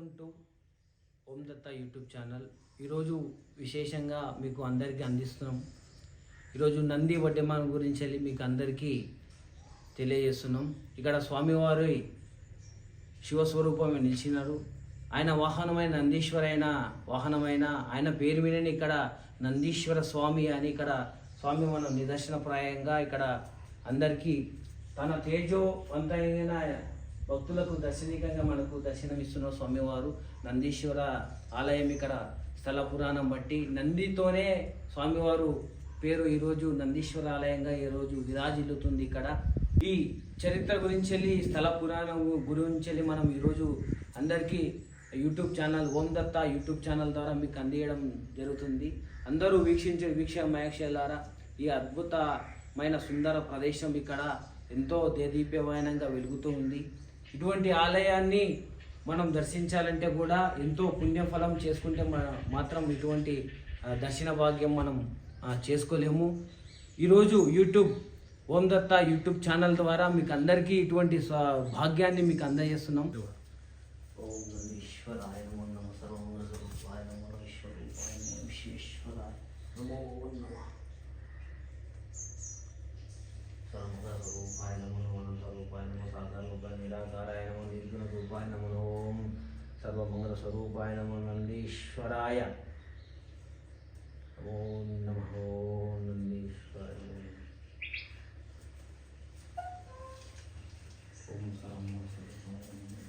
Welcome to Om Datta YouTube channel. ఈరోజు విశేషంగా మీకు అందరికీ అందిస్తున్నాం. ఈరోజు నంది వడ్డెమాన్ గురించి వెళ్ళి మీకు అందరికీ తెలియజేస్తున్నాం. ఇక్కడ స్వామివారి శివస్వరూపం నిలిచినారు. ఆయన వాహనమైన నందీశ్వరైన వాహనమైన ఆయన పేరు మీదనే ఇక్కడ నందీశ్వర స్వామి అని ఇక్కడ స్వామి మనం నిదర్శనప్రాయంగా ఇక్కడ అందరికీ తన తేజోవంతమైన భక్తులకు దర్శనికంగా మనకు దర్శనమిస్తున్న స్వామివారు నందీశ్వర ఆలయం ఇక్కడ స్థల పురాణం బట్టి నందితోనే స్వామివారు పేరు ఈరోజు నందీశ్వర ఆలయంగా ఈరోజు విరాజిల్లుతుంది ఇక్కడ. ఈ చరిత్ర గురించి వెళ్ళి స్థల పురాణం గురించి వెళ్ళి మనం ఈరోజు అందరికీ YouTube channel Om Datta YouTube channel ద్వారా మీకు అందియడం జరుగుతుంది. అందరూ వీక్షించే వీక్ష మహేక్షలారా ఈ అద్భుతమైన సుందర ప్రదేశం ఇక్కడ ఎంతో దేదీప్యమానంగా వెలుగుతూ ఉంది. ఇటువంటి ఆలయాన్ని మనం దర్శించాలంటే కూడా ఎంతో పుణ్యఫలం చేసుకుంటే మన- మాత్రం ఇటువంటి దర్శన భాగ్యం మనం చేసుకోలేము. ఈరోజు YouTube Om Datta YouTube channel ద్వారా మీకు అందరికీ ఇటువంటి భాగ్యాన్ని మీకు అందజేస్తున్నాం. ఓం शिवाय नमो ओम सर्वमंगल नमो नंदीश्वराय ओम नमो नंदीश्वराय ओम सर्वमंगल स्वरूपाय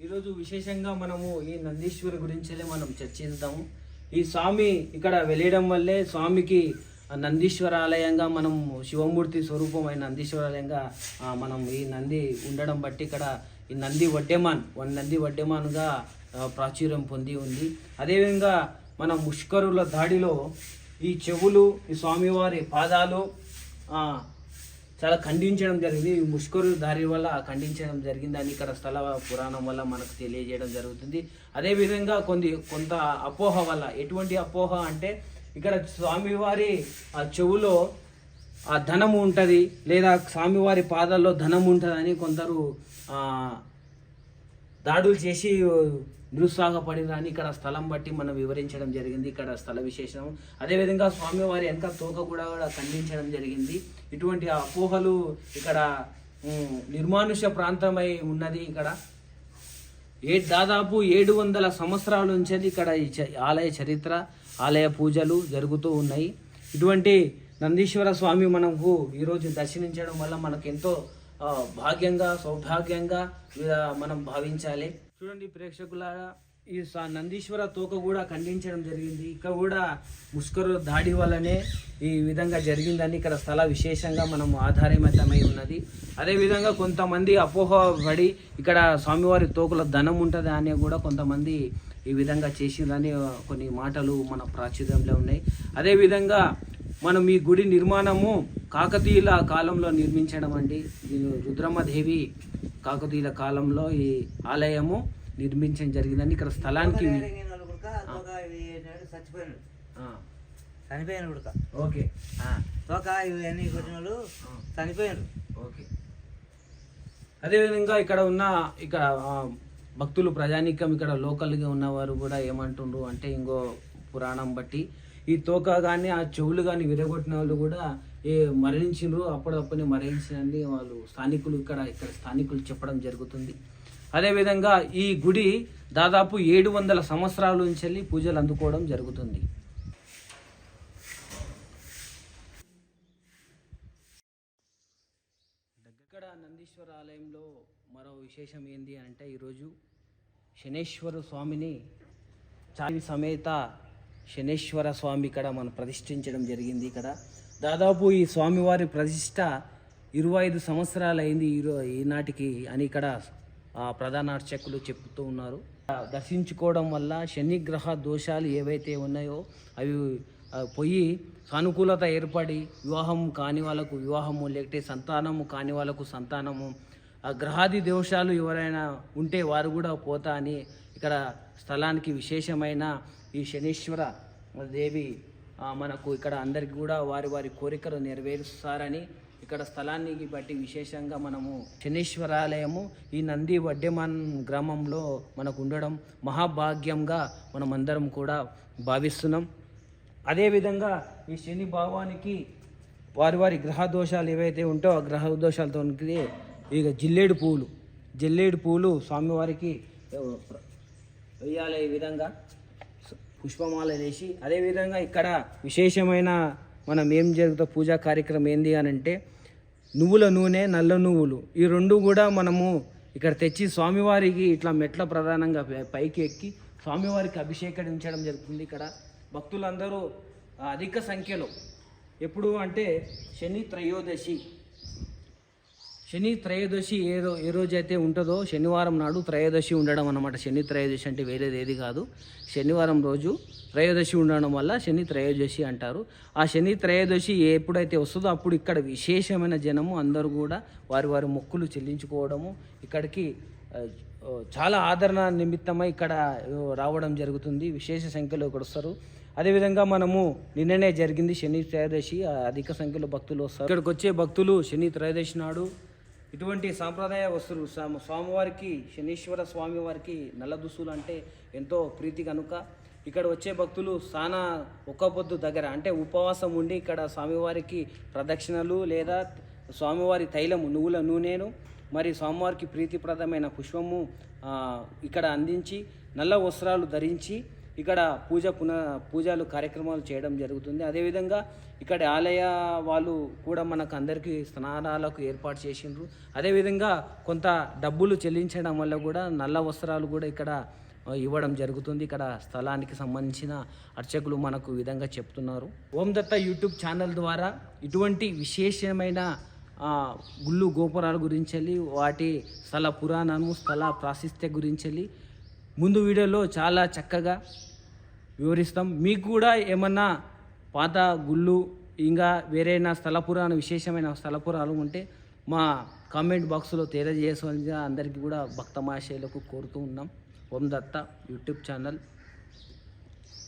ఈరోజు విశేషంగా మనము ఈ నందీశ్వరి గురించే మనం చర్చిద్దాము ఈ స్వామి ఇక్కడ వెళ్ళడం వల్లే స్వామికి నందీశ్వర ఆలయంగా మనం శివమూర్తి స్వరూపమైన నందీశ్వర ఆలయంగా మనం ఈ నంది ఉండడం బట్టి ఇక్కడ ఈ నంది వడ్డెమాన్ వన్ నంది వడ్డెమాన్గా ప్రాచుర్యం పొంది ఉంది. అదేవిధంగా మన ముష్కరుల దాడిలో ఈ చెవులు ఈ స్వామివారి పాదాలు చాలా ఖండించడం జరిగింది. ఈ ముష్కరు దారి వల్ల ఖండించడం జరిగింది. అని ఇక్కడ స్థల పురాణం వల్ల మనకు తెలియజేయడం జరుగుతుంది. అదేవిధంగా కొన్ని కొంత అపోహ వల్ల ఎటువంటి అపోహ అంటే ఇక్కడ స్వామివారి ఆ చెవులో ఆ ధనము ఉంటుంది లేదా స్వామివారి పాదాల్లో ధనం ఉంటుందని కొందరు దాడులు చేసి నిరుత్సాహపడినని ఇక్కడ స్థలం బట్టి మనం వివరించడం జరిగింది ఇక్కడ స్థల విశేషం అదేవిధంగా స్వామివారి వెనక తోక కూడా కూడా ఖండించడం జరిగింది. ఇటువంటి అపోహలు ఇక్కడ నిర్మానుష్య ప్రాంతమై ఉన్నది ఇక్కడ. ఏ దాదాపు ఏడు వందల సంవత్సరాల నుంచి ఇక్కడ ఈ చ- ఆలయ చరిత్ర ఆలయ పూజలు జరుగుతూ ఉన్నాయి. ఇటువంటి నందీశ్వర స్వామి మనకు ఈరోజు దర్శించడం వల్ల మనకు ఎంతో భాగ్యంగా సౌభాగ్యంగా మనం భావించాలి. చూడండి ప్రేక్షకులారా ఈ స- నందీశ్వర తోక కూడా ఖండించడం జరిగింది. ఇక్కడ కూడా ముష్కరు దాడి వల్లనే ఈ విధంగా జరిగిందని ఇక్కడ స్థల విశేషంగా మనం ఆధారమతమై ఉన్నది. అదేవిధంగా కొంతమంది అపోహ పడి ఇక్కడ స్వామివారి తోకుల ధనం ఉంటుంది అని కూడా కొంతమంది ఈ విధంగా చేసిందని కొన్ని మాటలు మన ప్రాచుర్యంలో ఉన్నాయి. అదేవిధంగా మనం ఈ గుడి నిర్మాణము కాకతీయుల కాలంలో నిర్మించడం అండి. రుద్రమ్మదేవి కాకతీయుల కాలంలో ఈ ఆలయము నిర్మించడం జరిగిందని ఇక్కడ స్థలానికి చనిపోయాను ఉడక ఓకే. తోక ఇవన్నీ కొట్టిన వాళ్ళు చనిపోయారు ఓకే. అదేవిధంగా ఇక్కడ ఉన్న ఇక్కడ భక్తులు ప్రజానీకం ఇక్కడ లోకల్గా ఉన్నవారు కూడా ఏమంటుండ్రు అంటే ఇంకో పురాణం బట్టి ఈ తోక కానీ ఆ చెవులు కానీ విరగొట్టిన వాళ్ళు కూడా ఏ మరణించిండ్రు అప్పుడప్పుడే మరణించిందని వాళ్ళు స్థానికులు ఇక్కడ ఇక్కడ స్థానికులు చెప్పడం జరుగుతుంది. అదేవిధంగా ఈ గుడి దాదాపు ఏడు వందల సంవత్సరాల నుంచి వెళ్ళి పూజలు అందుకోవడం జరుగుతుంది. ఇక్కడ నందీశ్వర ఆలయంలో మరో విశేషం ఏంది అంటే ఈరోజు శనేశ్వర స్వామిని చావి సమేత శనేశ్వర స్వామి ఇక్కడ మనం ప్రతిష్ఠించడం జరిగింది ఇక్కడ. దాదాపు ఈ స్వామివారి ప్రతిష్ట ఇరవై ఐదు సంవత్సరాలు అయింది ఈరో ఈనాటికి అని ఇక్కడ ప్రధాన అర్చకులు చెప్తూ ఉన్నారు. దర్శించుకోవడం వల్ల శనిగ్రహ దోషాలు ఏవైతే ఉన్నాయో అవి పోయి సానుకూలత ఏర్పడి వివాహం కాని వాళ్ళకు వివాహము లేకపోతే సంతానము కాని వాళ్ళకు సంతానము ఆ గ్రహాది దోషాలు ఎవరైనా ఉంటే వారు కూడా పోతా అని ఇక్కడ స్థలానికి విశేషమైన ఈ శనీశ్వర దేవి మనకు ఇక్కడ అందరికి కూడా వారి వారి కోరికలు నెరవేరుస్తారని ఇక్కడ స్థలాన్ని బట్టి విశేషంగా మనము శనీశ్వరాలయము ఈ నంది వడ్డెమాన్ గ్రామంలో మనకు ఉండడం మహాభాగ్యంగా మనం అందరం కూడా భావిస్తున్నాం. అదేవిధంగా ఈ శని భావానికి వారి వారి గ్రహ దోషాలు ఏవైతే ఉంటాయో ఆ గ్రహ దోషాలతో ఇక జిల్లేడు పూలు జిల్లేడు పూలు స్వామివారికి వేయాలి ఈ విధంగా. పుష్పమాల వేసి అదేవిధంగా ఇక్కడ విశేషమైన మనం ఏం జరుగుతా పూజా కార్యక్రమం ఏంది అని అంటే నువ్వుల నూనె నల్ల నువ్వులు. ఈ రెండు కూడా మనము ఇక్కడ తెచ్చి స్వామివారికి ఇట్లా మెట్ల ప్రధానంగా పైకి ఎక్కి స్వామివారికి అభిషేకించడం జరుగుతుంది ఇక్కడ. భక్తులందరూ అధిక సంఖ్యలో. ఎప్పుడు అంటే శని త్రయోదశి. శని త్రయోదశి ఏ రో ఏ రోజైతే ఉంటుందో శనివారం నాడు త్రయోదశి ఉండడం అన్నమాట. శని త్రయోదశి అంటే వేరేది ఏది కాదు. శనివారం రోజు త్రయోదశి ఉండడం వల్ల శని త్రయోదశి అంటారు. ఆ శని త్రయోదశి ఎప్పుడైతే వస్తుందో అప్పుడు ఇక్కడ విశేషమైన జనము అందరూ కూడా వారి వారి మొక్కులు చెల్లించుకోవడము ఇక్కడికి చాలా ఆదరణ నిమిత్తమై ఇక్కడ రావడం జరుగుతుంది. విశేష సంఖ్యలో ఇక్కడ వస్తారు. అదేవిధంగా మనము నిన్ననే జరిగింది శని త్రయోదశి. అధిక సంఖ్యలో భక్తులు వస్తారు. ఇక్కడికి వచ్చే భక్తులు శని త్రయోదశి నాడు ఇటువంటి సాంప్రదాయ వస్తువులు స్వామివారికి శనీశ్వర స్వామివారికి నల్ల దుస్తులు అంటే ఎంతో ప్రీతి కనుక ఇక్కడ వచ్చే భక్తులు సానా ఒక్క పొద్దు దగ్గర అంటే ఉపవాసం ఉండి ఇక్కడ స్వామివారికి ప్రదక్షిణలు లేదా స్వామివారి తైలము నువ్వుల నూనెను మరి స్వామివారికి ప్రీతిప్రదమైన పుష్పము ఇక్కడ అందించి నల్ల వస్త్రాలు ధరించి ఇక్కడ పూజ పున పూజలు కార్యక్రమాలు చేయడం జరుగుతుంది. అదేవిధంగా ఇక్కడ ఆలయ వాళ్ళు కూడా మనకు అందరికీ స్నానాలకు ఏర్పాటు చేసిండ్రు. అదేవిధంగా కొంత డబ్బులు చెల్లించడం వల్ల కూడా నల్ల వస్త్రాలు కూడా ఇక్కడ ఇవ్వడం జరుగుతుంది. ఇక్కడ స్థలానికి సంబంధించిన అర్చకులు మనకు విధంగా చెప్తున్నారు. ఓం దత్త యూట్యూబ్ ఛానల్ ద్వారా ఇటువంటి విశేషమైన గుళ్ళు గోపురాల గురించి వాటి స్థల పురాణము స్థల ప్రాశస్త్య గురించి ముందు వీడియోలో చాలా చక్కగా వివరిస్తాం. మీకు కూడా ఏమన్నా పాత గుళ్ళు ఇంకా వేరేనా స్థల పురాణ విశేషమైన స్థలపురాలు ఉంటే మా కామెంట్ బాక్స్లో తెలియజేసిన అందరికీ కూడా భక్తమాశయులకు కోరుతూ ఉన్నాం. Om Datta YouTube channel.